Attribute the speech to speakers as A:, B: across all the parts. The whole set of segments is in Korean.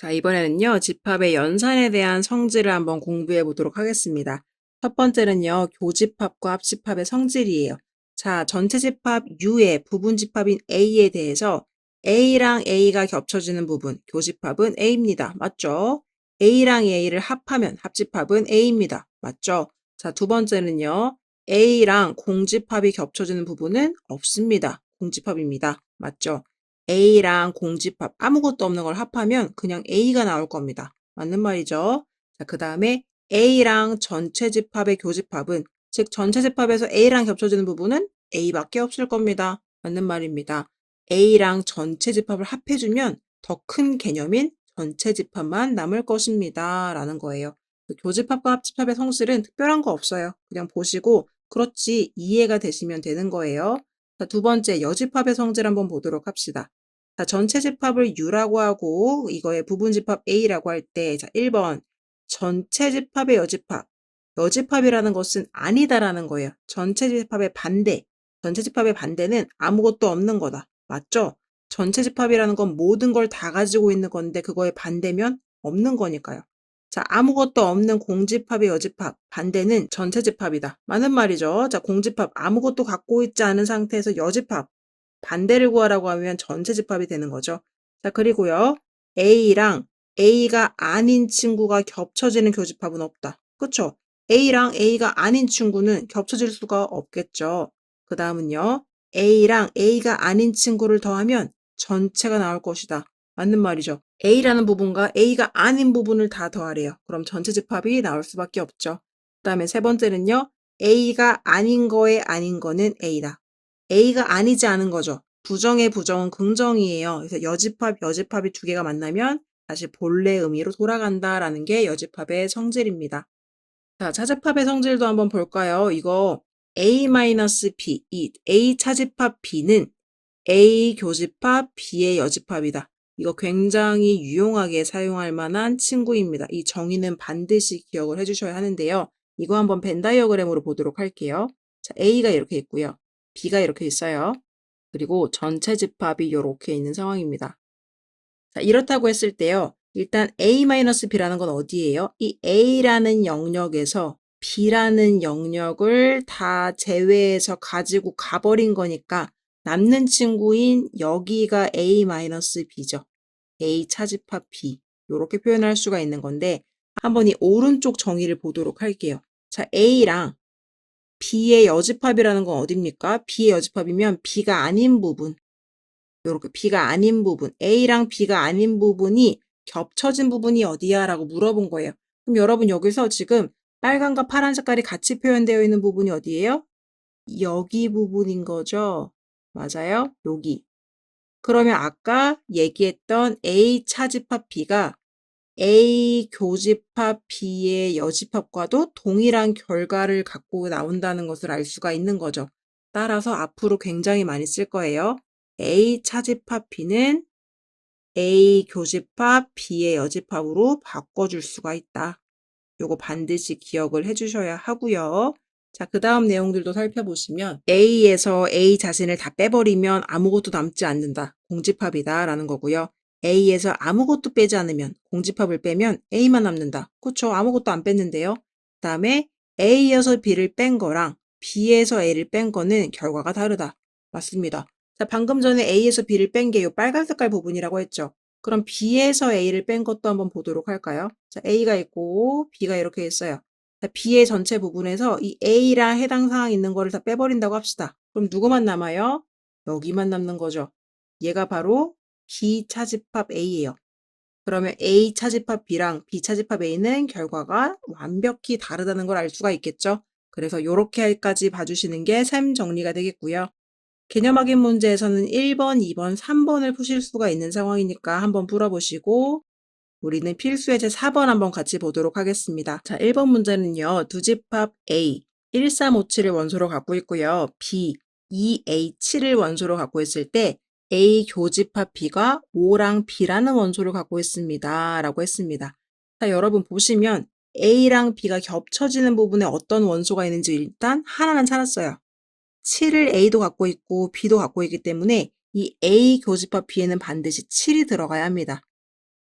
A: 자, 이번에는요, 집합의 연산에 대한 성질을 한번 공부해 보도록 하겠습니다. 첫 번째는요, 교집합과 합집합의 성질이에요. 자, 전체 집합 U의 부분 집합인 A에 대해서 A랑 A가 겹쳐지는 부분, 교집합은 A입니다. 맞죠? A랑 A를 합하면 합집합은 A입니다. 맞죠? 자, 두 번째는요, A랑 공집합이 겹쳐지는 부분은 없습니다. 공집합입니다. 맞죠? A랑 공집합 아무것도 없는 걸 합하면 그냥 A가 나올 겁니다. 맞는 말이죠? 자, 그 다음에 A랑 전체 집합의 교집합은 즉 전체 집합에서 A랑 겹쳐지는 부분은 A밖에 없을 겁니다. 맞는 말입니다. A랑 전체 집합을 합해주면 더 큰 개념인 전체 집합만 남을 것입니다. 라는 거예요. 그 교집합과 합집합의 성질은 특별한 거 없어요. 그냥 보시고 그렇지 이해가 되시면 되는 거예요. 자, 두 번째 여집합의 성질 한번 보도록 합시다. 자, 전체 집합을 U라고 하고 이거의 부분 집합 A라고 할 때, 자, 1번 전체 집합의 여집합. 여집합이라는 것은 아니다라는 거예요. 전체 집합의 반대. 전체 집합의 반대는 아무것도 없는 거다. 맞죠? 전체 집합이라는 건 모든 걸 다 가지고 있는 건데 그거의 반대면 없는 거니까요. 자, 아무것도 없는 공집합의 여집합. 반대는 전체 집합이다. 맞는 말이죠. 자, 공집합 아무것도 갖고 있지 않은 상태에서 여집합. 반대를 구하라고 하면 전체 집합이 되는 거죠. 자, 그리고요. A랑 A가 아닌 친구가 겹쳐지는 교집합은 없다. 그쵸? A랑 A가 아닌 친구는 겹쳐질 수가 없겠죠. 그 다음은요. A랑 A가 아닌 친구를 더하면 전체가 나올 것이다. 맞는 말이죠. A라는 부분과 A가 아닌 부분을 다 더하래요. 그럼 전체 집합이 나올 수밖에 없죠. 그 다음에 세 번째는요. A가 아닌 거에 아닌 거는 A다. A가 아니지 않은 거죠. 부정의 부정은 긍정이에요. 그래서 여집합, 여집합이 두 개가 만나면 다시 본래 의미로 돌아간다라는 게 여집합의 성질입니다. 자, 차집합의 성질도 한번 볼까요? 이거 A-B, 이 A 차집합 B는 A 교집합 B의 여집합이다. 이거 굉장히 유용하게 사용할 만한 친구입니다. 이 정의는 반드시 기억을 해주셔야 하는데요. 이거 한번 벤 다이어그램으로 보도록 할게요. 자, A가 이렇게 있고요. B가 이렇게 있어요. 그리고 전체 집합이 이렇게 있는 상황입니다. 자, 이렇다고 했을 때요. 일단 A-B라는 건 어디예요? 이 A라는 영역에서 B라는 영역을 다 제외해서 가지고 가버린 거니까 남는 친구인 여기가 A-B죠. A 차집합 B. 이렇게 표현할 수가 있는 건데 한번 이 오른쪽 정의를 보도록 할게요. 자, A랑 B의 여집합이라는 건 어딥니까? B의 여집합이면 B가 아닌 부분. 이렇게 B가 아닌 부분. A랑 B가 아닌 부분이 겹쳐진 부분이 어디야? 라고 물어본 거예요. 그럼 여러분 여기서 지금 빨간과 파란 색깔이 같이 표현되어 있는 부분이 어디예요? 여기 부분인 거죠. 맞아요? 여기. 그러면 아까 얘기했던 A 차집합 B가 A 교집합 B의 여집합과도 동일한 결과를 갖고 나온다는 것을 알 수가 있는 거죠. 따라서 앞으로 굉장히 많이 쓸 거예요. A 차집합 B는 A 교집합 B의 여집합으로 바꿔줄 수가 있다. 요거 반드시 기억을 해주셔야 하고요. 자, 그 다음 내용들도 살펴보시면 A에서 A 자신을 다 빼버리면 아무것도 남지 않는다. 공집합이다. 라는 거고요. A에서 아무것도 빼지 않으면 공집합을 빼면 A만 남는다. 그쵸? 아무것도 안 뺐는데요. 그 다음에 A에서 B를 뺀 거랑 B에서 A를 뺀 거는 결과가 다르다. 맞습니다. 자, 방금 전에 A에서 B를 뺀 게 이 빨간 색깔 부분이라고 했죠. 그럼 B에서 A를 뺀 것도 한번 보도록 할까요? 자, A가 있고 B가 이렇게 있어요. 자, B의 전체 부분에서 이 A랑 해당 사항 있는 거를 다 빼버린다고 합시다. 그럼 누구만 남아요? 여기만 남는 거죠. 얘가 바로 B 차집합 A예요. 그러면 A 차집합 B랑 B 차집합 A는 결과가 완벽히 다르다는 걸 알 수가 있겠죠. 그래서 요렇게까지 봐주시는 게 셈 정리가 되겠고요. 개념 확인 문제에서는 1번, 2번, 3번을 푸실 수가 있는 상황이니까 한번 풀어보시고 우리는 필수 예제 4번 한번 같이 보도록 하겠습니다. 자, 1번 문제는요. 두 집합 A 1357을 원소로 갖고 있고요. B 2A7을 원소로 갖고 있을 때 A 교집합 B가 5랑 B라는 원소를 갖고 있습니다. 라고 했습니다. 자, 여러분 보시면 A랑 B가 겹쳐지는 부분에 어떤 원소가 있는지 일단 하나는 찾았어요. 7을 A도 갖고 있고 B도 갖고 있기 때문에 이 A 교집합 B에는 반드시 7이 들어가야 합니다.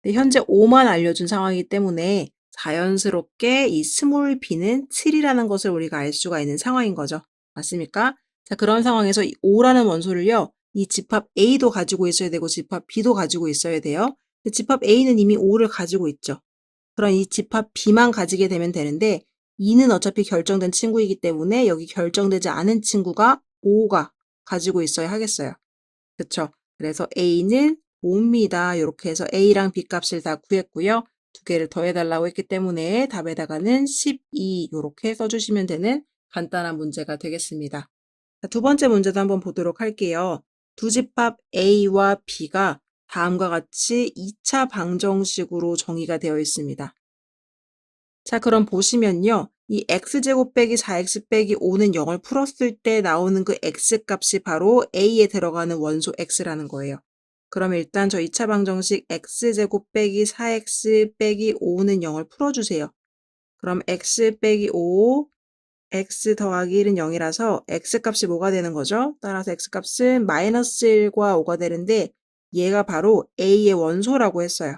A: 현재 5만 알려준 상황이기 때문에 자연스럽게 이 스몰 b는 7이라는 것을 우리가 알 수가 있는 상황인 거죠. 맞습니까? 자, 그런 상황에서 이 5라는 원소를요, 이 집합 A도 가지고 있어야 되고 집합 B도 가지고 있어야 돼요. 집합 A는 이미 5를 가지고 있죠. 그럼 이 집합 B만 가지게 되면 되는데 2는 어차피 결정된 친구이기 때문에 여기 결정되지 않은 친구가 5가 가지고 있어야 하겠어요. 그쵸? 그래서 A는 5입니다. 이렇게 해서 A랑 B 값을 다 구했고요. 두 개를 더해달라고 했기 때문에 답에다가는 12 이렇게 써주시면 되는 간단한 문제가 되겠습니다. 자, 두 번째 문제도 한번 보도록 할게요. 두 집합 A와 B가 다음과 같이 2차 방정식으로 정의가 되어 있습니다. 자, 그럼 보시면요. 이 x제곱 빼기 4x 빼기 5는 0을 풀었을 때 나오는 그 x값이 바로 a에 들어가는 원소 x라는 거예요. 그럼 일단 저 2차 방정식 x제곱 빼기 4x 빼기 5는 0을 풀어주세요. 그럼 x 빼기 5, x 더하기 1은 0이라서 x값이 뭐가 되는 거죠? 따라서 x값은 마이너스 1과 5가 되는데 얘가 바로 a의 원소라고 했어요.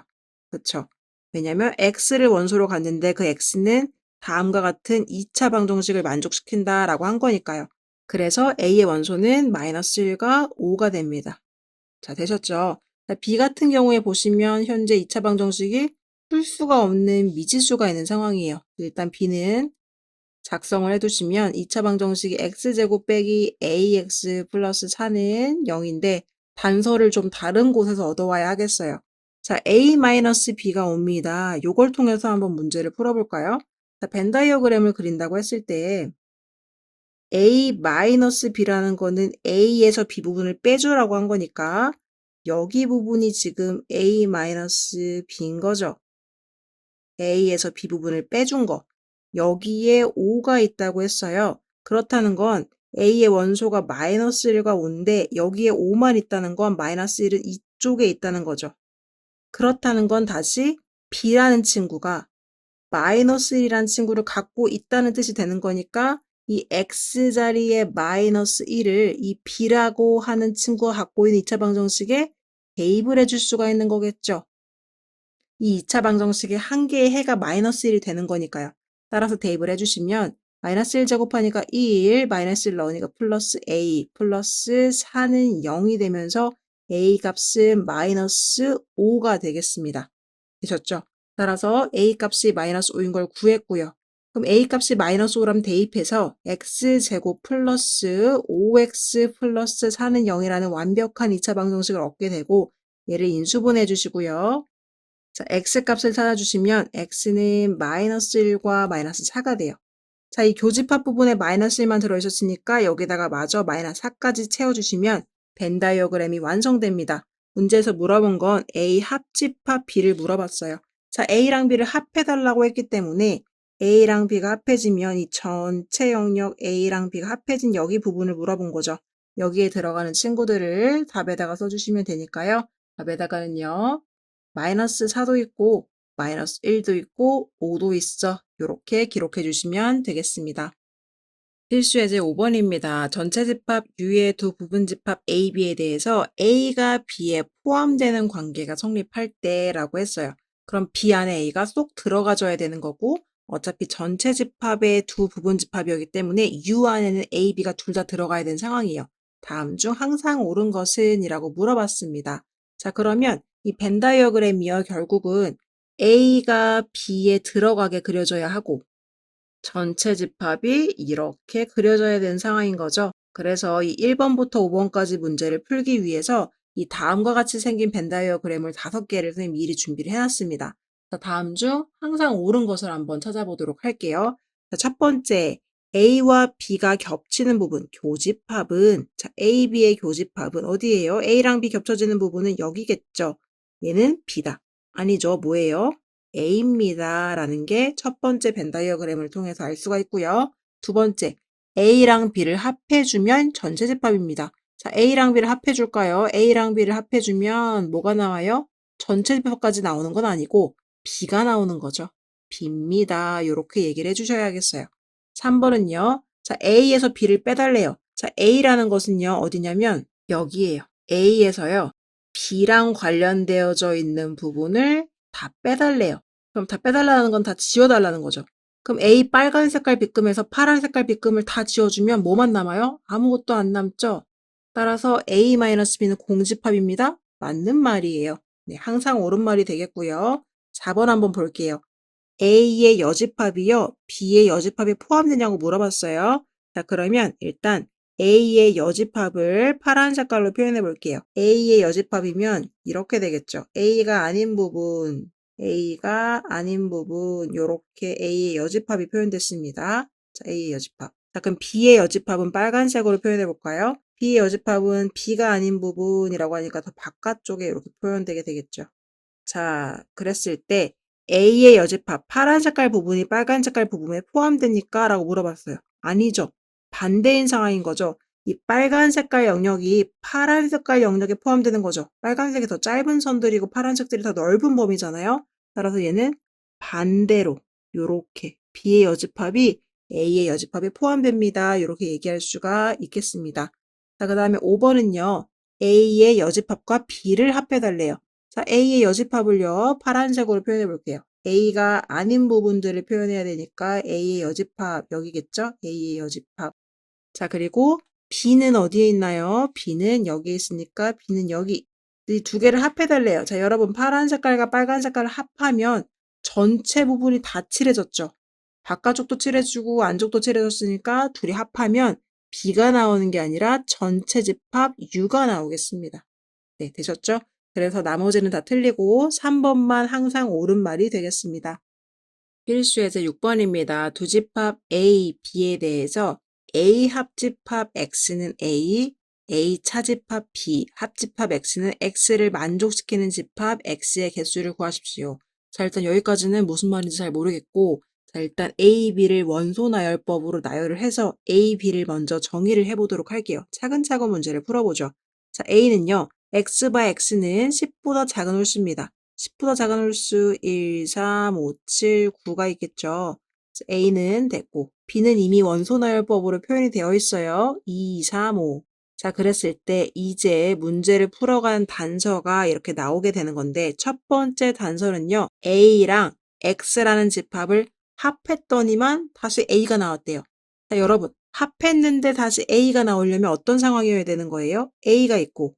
A: 그쵸? 왜냐면 x를 원소로 갔는데 그 x는 다음과 같은 2차 방정식을 만족시킨다라고 한 거니까요. 그래서 a의 원소는 마이너스 1과 5가 됩니다. 자, 되셨죠? 자, b 같은 경우에 보시면 현재 2차 방정식이 풀 수가 없는 미지수가 있는 상황이에요. 일단 b는 작성을 해두시면 2차 방정식이 x제곱 빼기 ax 플러스 4는 0인데 단서를 좀 다른 곳에서 얻어와야 하겠어요. 자, a-b가 옵니다. 요걸 통해서 한번 문제를 풀어볼까요? 자, 벤 다이어그램을 그린다고 했을 때 a-b라는 거는 a에서 b 부분을 빼주라고 한 거니까 여기 부분이 지금 a-b인 거죠. a에서 b 부분을 빼준 거. 여기에 5가 있다고 했어요. 그렇다는 건 a의 원소가 마이너스 1과 5인데 여기에 5만 있다는 건 마이너스 1은 이쪽에 있다는 거죠. 그렇다는 건 다시 b라는 친구가 마이너스 1이라는 친구를 갖고 있다는 뜻이 되는 거니까 이 x 자리에 마이너스 1을 이 b라고 하는 친구가 갖고 있는 2차 방정식에 대입을 해줄 수가 있는 거겠죠. 이 2차 방정식의 한 개의 해가 마이너스 1이 되는 거니까요. 따라서 대입을 해주시면 마이너스 1 제곱하니까 1, 마이너스 1 넣으니까 플러스 a, 플러스 4는 0이 되면서 a 값은 마이너스 5가 되겠습니다. 되셨죠? 따라서 a 값이 마이너스 5인 걸 구했고요. 그럼 a 값이 마이너스 5라면 대입해서 x제곱 플러스 5x 플러스 4는 0이라는 완벽한 2차 방정식을 얻게 되고 얘를 인수분해 주시고요. 자, x 값을 찾아주시면 x는 마이너스 1과 마이너스 4가 돼요. 자, 이 교집합 부분에 마이너스 1만 들어있었으니까 여기다가 마저 마이너스 4까지 채워주시면 벤 다이어그램이 완성됩니다. 문제에서 물어본 건 A 합집합 B를 물어봤어요. 자, A랑 B를 합해달라고 했기 때문에 A랑 B가 합해지면 이 전체 영역 A랑 B가 합해진 여기 부분을 물어본 거죠. 여기에 들어가는 친구들을 답에다가 써주시면 되니까요. 답에다가는요. 마이너스 4도 있고 마이너스 1도 있고 5도 있어. 이렇게 기록해 주시면 되겠습니다. 필수 예제 5번입니다. 전체 집합 U의 두 부분 집합 A, B에 대해서 A가 B에 포함되는 관계가 성립할 때라고 했어요. 그럼 B 안에 A가 쏙 들어가줘야 되는 거고 어차피 전체 집합의 두 부분 집합이었기 때문에 U 안에는 A, B가 둘 다 들어가야 되는 상황이에요. 다음 중 항상 옳은 것은? 이라고 물어봤습니다. 자 그러면 이 벤 다이어그램이요 결국은 A가 B에 들어가게 그려져야 하고 전체 집합이 이렇게 그려져야 되는 상황인 거죠. 그래서 이 1번부터 5번까지 문제를 풀기 위해서 이 다음과 같이 생긴 벤 다이어그램을 다섯 개를 선생님 미리 준비를 해놨습니다. 자, 다음 중 항상 옳은 것을 한번 찾아보도록 할게요. 자, 첫 번째, A와 B가 겹치는 부분, 교집합은, 자, A, B의 교집합은 어디예요? A랑 B 겹쳐지는 부분은 여기겠죠. 얘는 B다. 아니죠. 뭐예요? A입니다. 라는 게 첫 번째 벤 다이어그램을 통해서 알 수가 있고요. 두 번째, A랑 B를 합해주면 전체 집합입니다. 자, A랑 B를 합해줄까요? A랑 B를 합해주면 뭐가 나와요? 전체 집합까지 나오는 건 아니고 B가 나오는 거죠. B입니다. 이렇게 얘기를 해주셔야겠어요. 3번은요. 자, A에서 B를 빼달래요. 자, A라는 것은요. 어디냐면 여기에요. A에서요. B랑 관련되어져 있는 부분을 다 빼달래요. 그럼 다 빼달라는 건 다 지워달라는 거죠. 그럼 A 빨간 색깔 빗금에서 파란 색깔 빗금을 다 지워주면 뭐만 남아요? 아무것도 안 남죠? 따라서 A-B는 공집합입니다. 맞는 말이에요. 네, 항상 옳은 말이 되겠고요. 4번 한번 볼게요. A의 여집합이요. B의 여집합에 포함되냐고 물어봤어요. 자, 그러면 일단 A의 여집합을 파란 색깔로 표현해 볼게요. A의 여집합이면 이렇게 되겠죠. A가 아닌 부분, A가 아닌 부분, 요렇게 A의 여집합이 표현됐습니다. 자, A의 여집합. 자, 그럼 B의 여집합은 빨간색으로 표현해 볼까요? B의 여집합은 B가 아닌 부분이라고 하니까 더 바깥쪽에 이렇게 표현되게 되겠죠. 자, 그랬을 때 A의 여집합, 파란 색깔 부분이 빨간 색깔 부분에 포함됩니까? 라고 물어봤어요. 아니죠. 반대인 상황인 거죠. 이 빨간 색깔 영역이 파란 색깔 영역에 포함되는 거죠. 빨간색이 더 짧은 선들이고 파란색들이 더 넓은 범위잖아요. 따라서 얘는 반대로 요렇게 B의 여집합이 A의 여집합에 포함됩니다. 이렇게 얘기할 수가 있겠습니다. 자, 그 다음에 5번은요. A의 여집합과 B를 합해달래요. 자, A의 여집합을요. 파란색으로 표현해 볼게요. A가 아닌 부분들을 표현해야 되니까 A의 여집합 여기겠죠? A의 여집합. 자, 그리고 B는 어디에 있나요? B는 여기에 있으니까 B는 여기. 이 두 개를 합해달래요. 자, 여러분 파란 색깔과 빨간 색깔을 합하면 전체 부분이 다 칠해졌죠? 바깥쪽도 칠해주고 안쪽도 칠해졌으니까 둘이 합하면 B가 나오는 게 아니라 전체 집합 U가 나오겠습니다. 네, 되셨죠? 그래서 나머지는 다 틀리고 3번만 항상 옳은 말이 되겠습니다. 필수 예제 6번입니다. 두 집합 A, B에 대해서 A 합집합 X는 A, A 차집합 B, 합집합 X는 X를 만족시키는 집합 X의 개수를 구하십시오. 자, 일단 여기까지는 무슨 말인지 잘 모르겠고, 자, 일단 A, B를 원소 나열법으로 나열을 해서 A, B를 먼저 정의를 해보도록 할게요. 차근차근 문제를 풀어보죠. 자, A는요, X 바 X는 10보다 작은 홀수입니다. 10보다 작은 홀수 1, 3, 5, 7, 9가 있겠죠. 자, A는 됐고, B는 이미 원소 나열법으로 표현이 되어 있어요. 2, 3, 5. 자, 그랬을 때 이제 문제를 풀어간 단서가 이렇게 나오게 되는 건데 첫 번째 단서는요. A랑 X라는 집합을 합했더니만 다시 A가 나왔대요. 자, 여러분 합했는데 다시 A가 나오려면 어떤 상황이어야 되는 거예요? A가 있고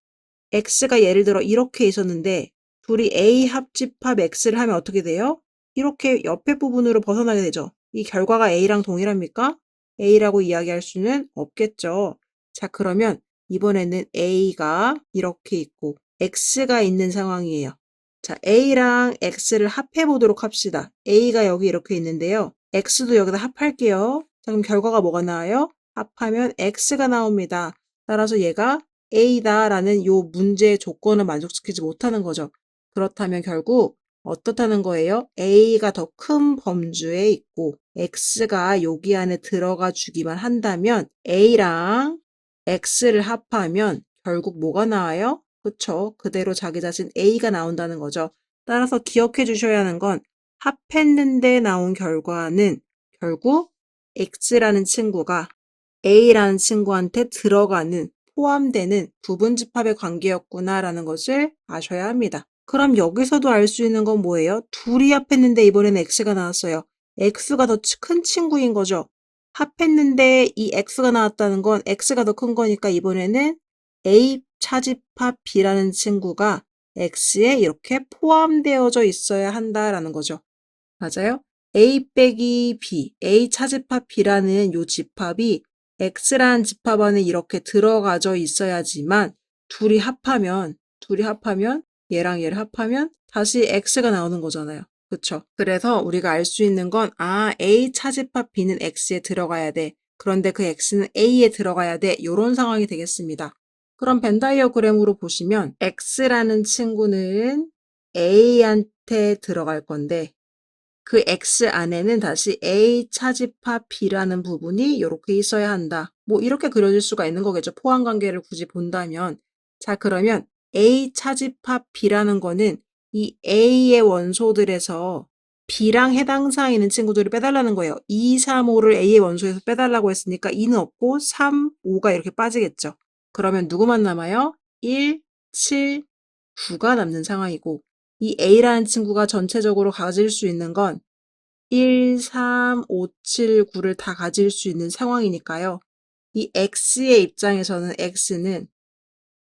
A: X가 예를 들어 이렇게 있었는데 둘이 A 합집합 X를 하면 어떻게 돼요? 이렇게 옆에 부분으로 벗어나게 되죠. 이 결과가 A랑 동일합니까? A라고 이야기할 수는 없겠죠. 자, 그러면 이번에는 A가 이렇게 있고 X가 있는 상황이에요. 자, A랑 X를 합해 보도록 합시다. A가 여기 이렇게 있는데요. X도 여기다 합할게요. 자, 그럼 결과가 뭐가 나와요? 합하면 X가 나옵니다. 따라서 얘가 A다라는 요 문제의 조건을 만족시키지 못하는 거죠. 그렇다면 결국 어떻다는 거예요? A가 더 큰 범주에 있고 X가 여기 안에 들어가 주기만 한다면 A랑 X를 합하면 결국 뭐가 나와요? 그쵸? 그대로 자기 자신 A가 나온다는 거죠. 따라서 기억해 주셔야 하는 건 합했는데 나온 결과는 결국 X라는 친구가 A라는 친구한테 들어가는 포함되는 부분 집합의 관계였구나라는 것을 아셔야 합니다. 그럼 여기서도 알 수 있는 건 뭐예요? 둘이 합했는데 이번에는 X가 나왔어요. X가 더 큰 친구인 거죠. 합했는데 이 X가 나왔다는 건 X가 더 큰 거니까 이번에는 A 차집합 B라는 친구가 X에 이렇게 포함되어져 있어야 한다라는 거죠. 맞아요? A 빼기 B, A 차집합 B라는 요 집합이 X라는 집합 안에 이렇게 들어가져 있어야지만 둘이 합하면, 둘이 합하면, 얘랑 얘를 합하면 다시 X가 나오는 거잖아요. 그쵸? 그래서 우리가 알 수 있는 건, 아, A 차집합 B는 X에 들어가야 돼. 그런데 그 X는 A에 들어가야 돼. 요런 상황이 되겠습니다. 그럼 벤다이어그램으로 보시면 X라는 친구는 A한테 들어갈 건데 그 X 안에는 다시 A 차집합 B라는 부분이 이렇게 있어야 한다. 뭐 이렇게 그려질 수가 있는 거겠죠. 포함 관계를 굳이 본다면. 자, 그러면 A 차집합 B라는 거는 이 A의 원소들에서 B랑 해당 사항에 있는 친구들을 빼달라는 거예요. 2, 3, 5를 A의 원소에서 빼달라고 했으니까 2는 없고 3, 5가 이렇게 빠지겠죠. 그러면 누구만 남아요? 1, 7, 9가 남는 상황이고 이 A라는 친구가 전체적으로 가질 수 있는 건 1, 3, 5, 7, 9를 다 가질 수 있는 상황이니까요. 이 X의 입장에서는 X는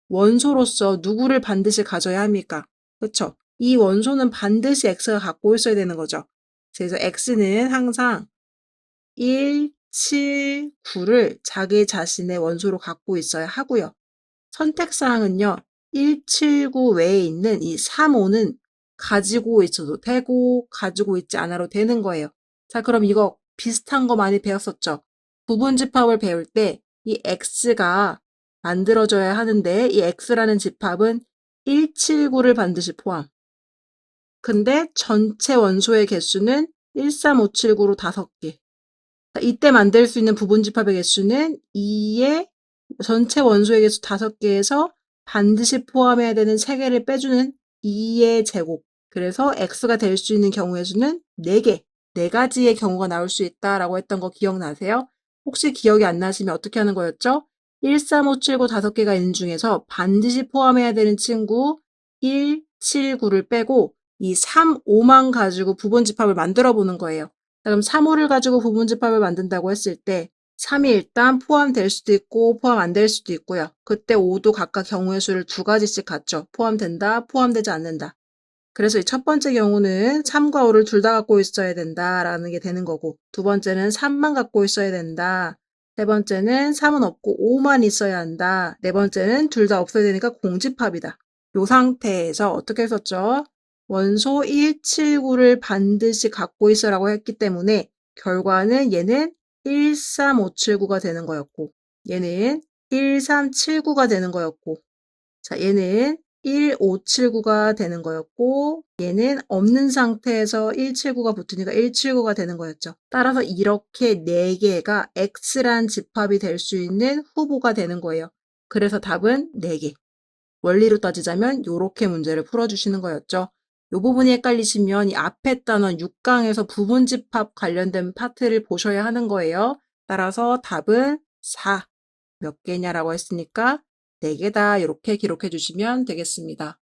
A: 원소로서 누구를 반드시 가져야 합니까? 그쵸? 이 원소는 반드시 X가 갖고 있어야 되는 거죠. 그래서 X는 항상 1, 7, 9를 자기 자신의 원소로 갖고 있어야 하고요. 선택사항은요. 1, 7, 9 외에 있는 이 3, 5는 가지고 있어도 되고 가지고 있지 않아도 되는 거예요. 자, 그럼 이거 비슷한 거 많이 배웠었죠? 부분집합을 배울 때 이 x가 만들어져야 하는데 이 x라는 집합은 1, 7, 9를 반드시 포함. 근데 전체 원소의 개수는 1, 3, 5, 7, 9로 5개. 이때 만들 수 있는 부분집합의 개수는 2의 전체 원소의 개수 5개에서 반드시 포함해야 되는 3개를 빼주는 2의 제곱. 그래서 x가 될 수 있는 경우의 수는 4개, 4가지의 경우가 나올 수 있다라고 했던 거 기억나세요? 혹시 기억이 안 나시면 어떻게 하는 거였죠? 1, 3, 5, 7, 9 5개가 있는 중에서 반드시 포함해야 되는 친구 1, 7, 9를 빼고 이 3, 5만 가지고 부분집합을 만들어 보는 거예요. 자, 그럼 3, 5를 가지고 부분집합을 만든다고 했을 때 3이 일단 포함될 수도 있고 포함 안 될 수도 있고요. 그때 5도 각각 경우의 수를 두 가지씩 갖죠. 포함된다, 포함되지 않는다. 그래서 이 첫 번째 경우는 3과 5를 둘 다 갖고 있어야 된다라는 게 되는 거고 두 번째는 3만 갖고 있어야 된다. 세 번째는 3은 없고 5만 있어야 한다. 네 번째는 둘 다 없어야 되니까 공집합이다. 이 상태에서 어떻게 썼죠? 원소 1, 7, 9를 반드시 갖고 있어라고 했기 때문에 결과는 얘는 1, 3, 5, 7, 9가 되는 거였고 얘는 1, 3, 7, 9가 되는 거였고 자 얘는 1, 5, 7, 9가 되는 거였고 얘는 없는 상태에서 1, 7, 9가 붙으니까 1, 7, 9가 되는 거였죠. 따라서 이렇게 4개가 X란 집합이 될 수 있는 후보가 되는 거예요. 그래서 답은 4개. 원리로 따지자면 이렇게 문제를 풀어주시는 거였죠. 이 부분이 헷갈리시면 이 앞에 단원 6강에서 부분 집합 관련된 파트를 보셔야 하는 거예요. 따라서 답은 4. 몇 개냐라고 했으니까 4개다 이렇게 기록해 주시면 되겠습니다.